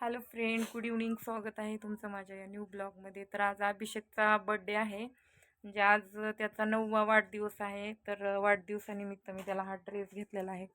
Hello friend good evening. स्वागत आहे तुमचं माझ्या या न्यू ब्लॉगमध्ये. तर आज अभिषेकचा बड्डे आहे. म्हणजे आज त्याचा नववा वाढदिवस आहे. तर वाढदिवसानिमित्त मी त्याला हा ड्रेस घेतलेला आहे.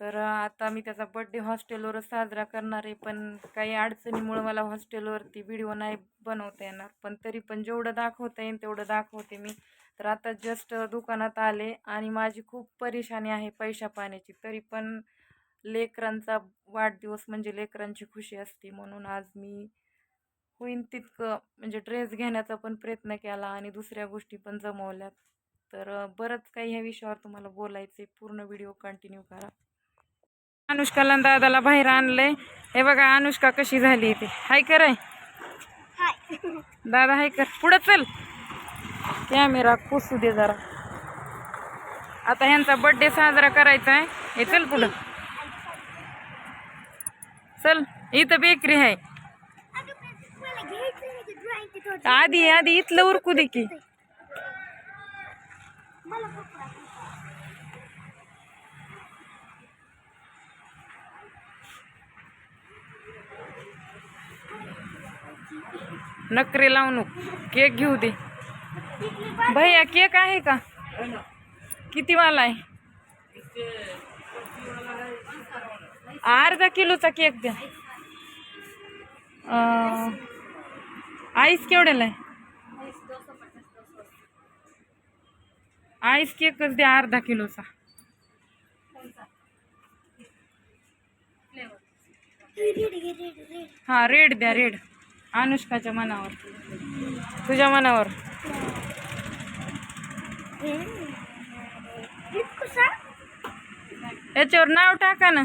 तर आता मी त्याचा बड्डे हॉस्टेलवरच साजरा करणार आहे. पण काही अडचणीमुळं मला हॉस्टेलवरती व्हिडिओ नाही बनवता येणार. पण तरी पण जेवढं दाखवता येईल तेवढं दाखवते मी. तर आता जस्ट दुकानात आले आणि माझी खूप परेशानी आहे पैशा पाण्याची तरी पण लेकरांचा वाढदिवस म्हणजे लेकरांची खुशी असते म्हणून आज मी होईन तितकं म्हणजे ड्रेस घेण्याचा पण प्रयत्न केला आणि दुसऱ्या गोष्टी पण जमवल्यात. तर बरंच काही ह्या विषयावर तुम्हाला बोलायचं पूर्ण व्हिडिओ कंटिन्यू करा. अनुष्काला दादाला बाहेर आणलंय. हे बघा अनुष्का कशी झाली इथे. हाय कराय दादा हाय कर पुढं चल. कॅमेरा पुसू दे जरा. आता ह्यांचा बर्थडे साजरा करायचा आहे हे चल पुढं. चल इथं बेकरी आहे आधी आधी, इथलं उरकू दे की। नकरे नको केक घेऊ दे। भैया, केक आहे का? किती वाला आहे? अर्धा किलोचा केक द्या. आईस केवढ्याला आहे? आईस केकच द्या अर्धा किलोचा. हा रेड द्या रेड. अनुष्काच्या मनावर. तुझ्या मनावर. याच्यावर नाव टाका ना.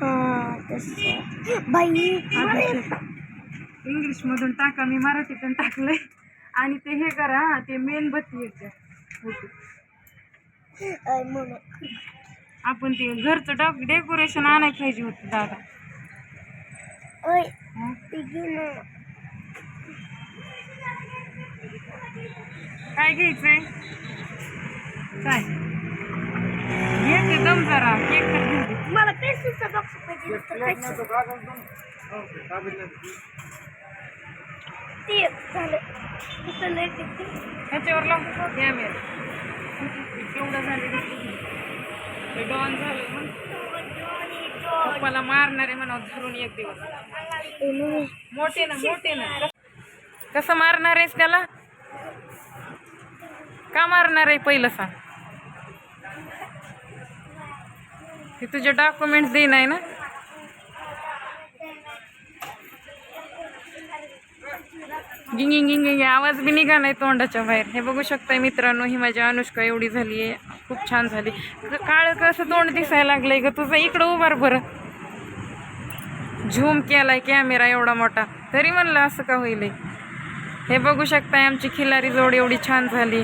तसं. बाई अभिषेक इंग्लिशमधून टाका मी मराठीतून टाकलंय. आणि ते हे करा ते मेणबत्ती म्हणून. आपण ते घरचं डॉक डेकोरेशन आणायला पाहिजे होतं दादा. काय घ्यायचंय? काय? घे ते दम जरा केक तर घेऊ मला ते झालं. तिथं लय किती ह्याच्यावर लाव कॅमेरा केवढं झालं ते डॉन झालं मला मारणार आहे म्हणा धरून एक दिवस. मोठे ना मोठे ना. कसं मारणार आहेस त्याला? का मारणार आहे पहिलं सांग? ते तुझे डॉक्युमेंट्स देईन आहे ना? गिंगिंग गिंगिंग आवाज बी निघालाय तोंडाच्या बाहेर. हे बघू शकताय मित्रांनो ही माझी अनुष्का एवढी झाली आहे खूप छान झाली. काळ काळं कसं तोंड दिसायला लागलंय ग तुझं? इकडं उभार बरं. झूम केलाय कॅमेरा एवढा मोठा. तरी म्हणलं असं का होईल? हे? हे बघू शकताय आमची खिलारी जोड एवढी छान झाली.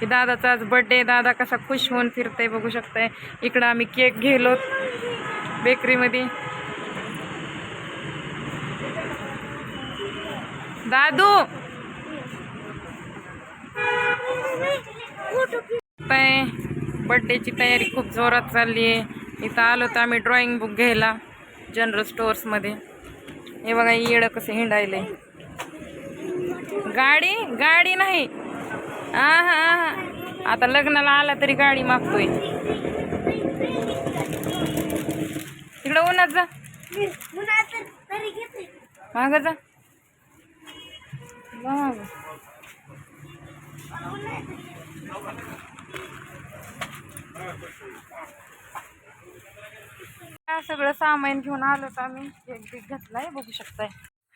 की दादाचा आज बड्डे दादा कसा खुश होऊन फिरतंय बघू शकताय. इकडं आम्ही केक गेलो बेकरीमध्ये दादू। काय बड्डेची तयारी खूप जोरात चालली आहे. इथं आलो तर आम्ही ड्रॉइंग बुक घ्यायला जनरल स्टोअर्समध्ये हे बघा येडं कसं हिंडायलंय. गाडी? गाडी नाही. हा हा आता लग्नाला आला तरी गाडी मागतोय. तिकडं उन्हात जा. माग जा. सगळं सामान घेऊन आलो तर आम्ही. एक बीक घेतलाय बघू शकताय.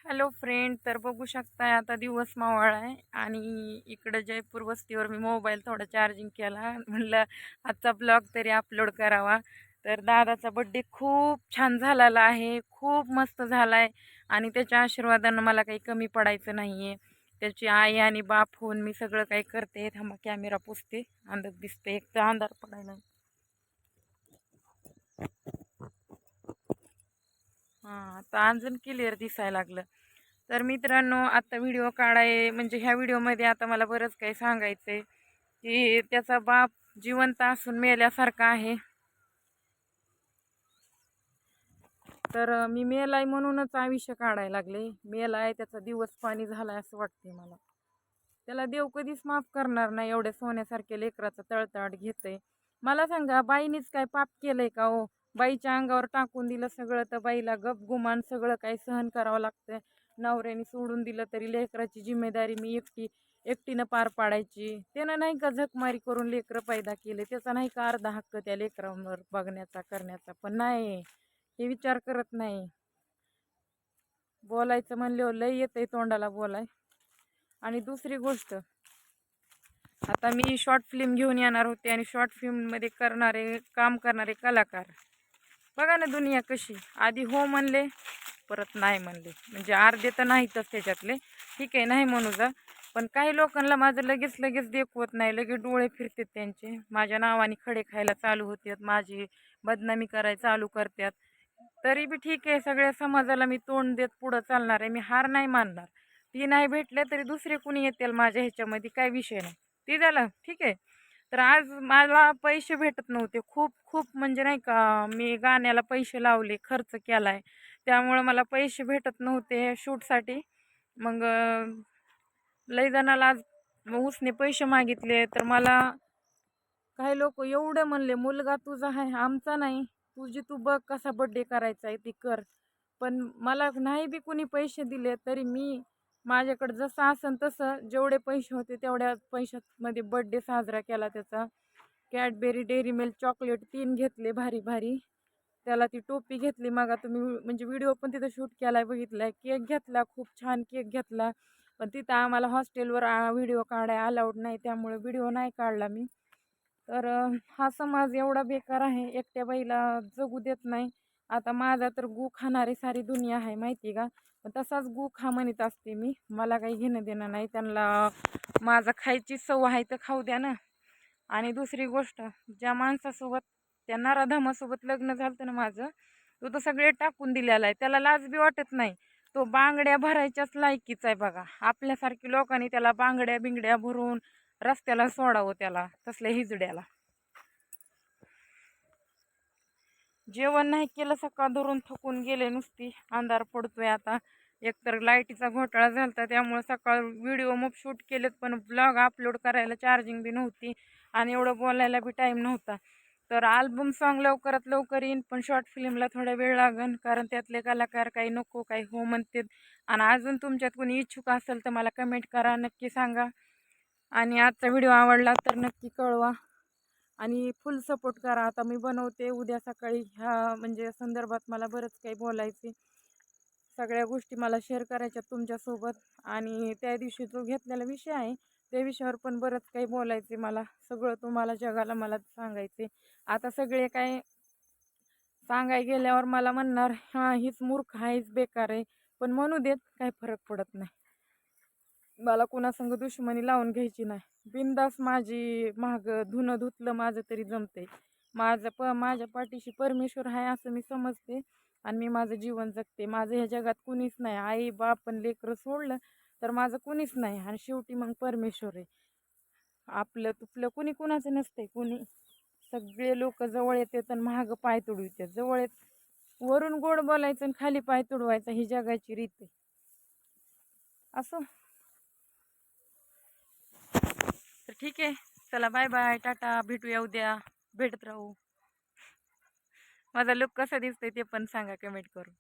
हॅलो फ्रेंड तर बघू शकताय आता दिवस मावळ आहे आणि इकडं जयपूर वस्तीवर मी मोबाईल थोडा चार्जिंग केला. म्हणलं आजचा ब्लॉग तरी अपलोड करावा. तर दादाचा बड्डे खूप छान झालेला आहे. खूप मस्त झाला आहे आणि त्याच्या आशीर्वादानं मला काही कमी पडायचं नाही आहे त्याची आई आणि बाप होऊन मी सगळं काही करते. थांबा कॅमेरा पुसते. अंधक दिसते एक तर अंधार पडायला. हां आता अजून क्लिअर दिसायला लागलं. तर मित्रांनो आता व्हिडिओ काढाय म्हणजे ह्या व्हिडिओमध्ये आता मला बरंच काही सांगायचं आहे की त्याचा बाप जिवंत असून मेल्यासारखा आहे. तर मी मी मेलाय म्हणूनच आयुष्य काढायला लागले. मेलाय त्याचा दिवस पाणी झाला असं वाटते मला. त्याला देव कधीच माफ करणार नाही एवढ्या सोन्यासारख्या लेकराचा तळतळ घेतय. मला सांगा बाईनीच काय पाप केलंय का हो? बाईच्या अंगावर टाकून दिलं सगळं तर बाईला गप गुमान सगळं काही सहन करावं लागतंय. नवऱ्याने सोडून दिलं तरी लेकराची जिम्मेदारी मी एकटी एकटीनं पार पाडायची. त्यानं नाही का झकमारी करून लेकरं पैदा केले? त्याचा नाही का अर्धा हक्क त्या लेकरांवर बघण्याचा करण्याचा? पण नाही. हे विचार करत नाही. बोलायचं म्हणल्यावर लय आहे तोंडाला बोलाय. आणि दुसरी गोष्ट आता मी शॉर्ट फिल्म घेऊन येणार होते आणि शॉर्ट फिल्ममध्ये करणारे काम करणारे कलाकार. बघा ना दुनिया कशी. आधी हो म्हणले परत नाही म्हणले. म्हणजे अर्धे तर नाहीतच त्याच्यातले. ठीक आहे नाही म्हणू जा. पण काही लोकांना माझं लगेच लगेच देखवत नाही. लगेच डोळे फिरतात त्यांचे. माझ्या नावाने खडे खायला चालू होतात. माझी बदनामी करायला चालू करतात. तरी बी ठीक आहे सगळ्या समाजाला मी तोंड देत पुढं चालणार आहे मी हार नाही मानणार. ती नाही भेटले तरी दुसरे कुणी येतील माझ्या ह्याच्यामध्ये काय विषय नाही. ती झालं ठीक आहे. तर आज मला पैसे भेटत नव्हते खूप खूप म्हणजे नाही का मी गाण्याला पैसे लावले खर्च केला आहे त्यामुळं मला पैसे भेटत नव्हते शूटसाठी. मग लई जणाला आज उसने पैसे मागितले तर मला काही लोक एवढे म्हणले मुलगा तुझा आहे आमचा नाही. तुझी तू बघ कसा बड्डे करायचा आहे ती कर. पण मला नाही बी कुणी पैसे दिले तरी मी माझ्याकडं जसं असन तसं जेवढे पैसे होते तेवढ्या पैशामध्ये बड्डे साजरा केला त्याचा. कॅडबेरी डेअरी मिल्क चॉकलेट तीन घेतले भारी भारी. त्याला ती टोपी घेतली. मग तुम्ही म्हणजे व्हिडिओ पण तिथं शूट केला आहे बघितला आहे केक घेतला खूप छान केक घेतला. पण तिथं आम्हाला हॉस्टेलवर व्हिडिओ काढाय अलाउड नाही. त्यामुळे व्हिडिओ नाही काढला मी. तर हा समाज एवढा बेकार आहे एकट्या बाईला जगू देत नाही. आता माझा तर गू खाणारी सारी दुनिया आहे माहिती का? पण तसाच गू खा म्हणत असते मी. मला काही घेणं देणं नाही. त्यांना माझा खायची सव आहे तर खाऊ द्या ना. आणि दुसरी गोष्ट ज्या माणसासोबत त्या नाराधामासोबत लग्न झालं ना माझं तो तर सगळे टाकून दिलेला आहे. त्याला लाज बी वाटत नाही. तो बांगड्या भरायच्याच लायकीचा आहे बघा. आपल्यासारखी लोकांनी त्याला बांगड्या बिंगड्या भरून रस्त्याला सोडावं त्याला तसल्या हिजड्याला. जेवण नाही केलं सकाळ धरून थकून गेले नुसती. अंधार पडतोय आता. एकतर लाईटीचा घोटाळा झाला त्यामुळे सकाळ व्हिडिओ मग शूट केलेत पण ब्लॉग अपलोड करायला चार्जिंग बी नव्हती आणि एवढं बोलायला बी टाईम नव्हता. तर आल्बम सॉन्ग लवकरात लवकर येईन पण शॉर्ट फिल्मला थोडा वेळ लागेल कारण त्यातले कलाकार काही नको काही हो म्हणतात. आणि अजून तुमच्यात कोणी इच्छुक असेल तर मला कमेंट करा नक्की सांगा. आणि आजचा व्हिडिओ आवडला तर नक्की कळवा. आणि फुल सपोर्ट करा. आता मी बनवते उद्या सकाळी ह्या म्हणजे संदर्भात मला बरंच काही बोलायचे सगळ्या गोष्टी मला शेअर करायच्या तुमच्यासोबत. आणि त्या दिवशी जो घेतलेला विषय आहे त्या विषयावर पण बरंच काही बोलायचे मला. सगळं तुम्हाला जगाला मला सांगायचे आता सगळे काय सांगाय गेल्यावर मला म्हणणार हां हीच मूर्ख आहेच बेकार आहे. पण म्हणू देत काही फरक पडत नाही. मला कुणासंग दुश्मनी लावून घ्यायची नाही. बिंदास माझी माग धुणं धुतलं माझं तरी जमते माझं प माझ्या पाठीशी परमेश्वर आहे असं मी समजते आणि मी माझं जीवन जगते. माझं ह्या जगात कुणीच नाही. आई बाप पण लेकरं सोडलं तर माझं कुणीच नाही आणि शेवटी मग परमेश्वर आहे. आपलं तुपलं कुणी कुणाचं नसतंय कुणी. सगळे लोक जवळ येते तर महाग पाय तुडू येतात जवळ येत वरून गोड बोलायचं आणि खाली पाय तुडवायचा ही जगाची रीत आहे. असं तर ठीक आहे. चला बाय बाय टाटा भेटूया उद्या. भेटत राहू. माझा लुक कसा दिसतंय ते पण सांगा कमेंट करून.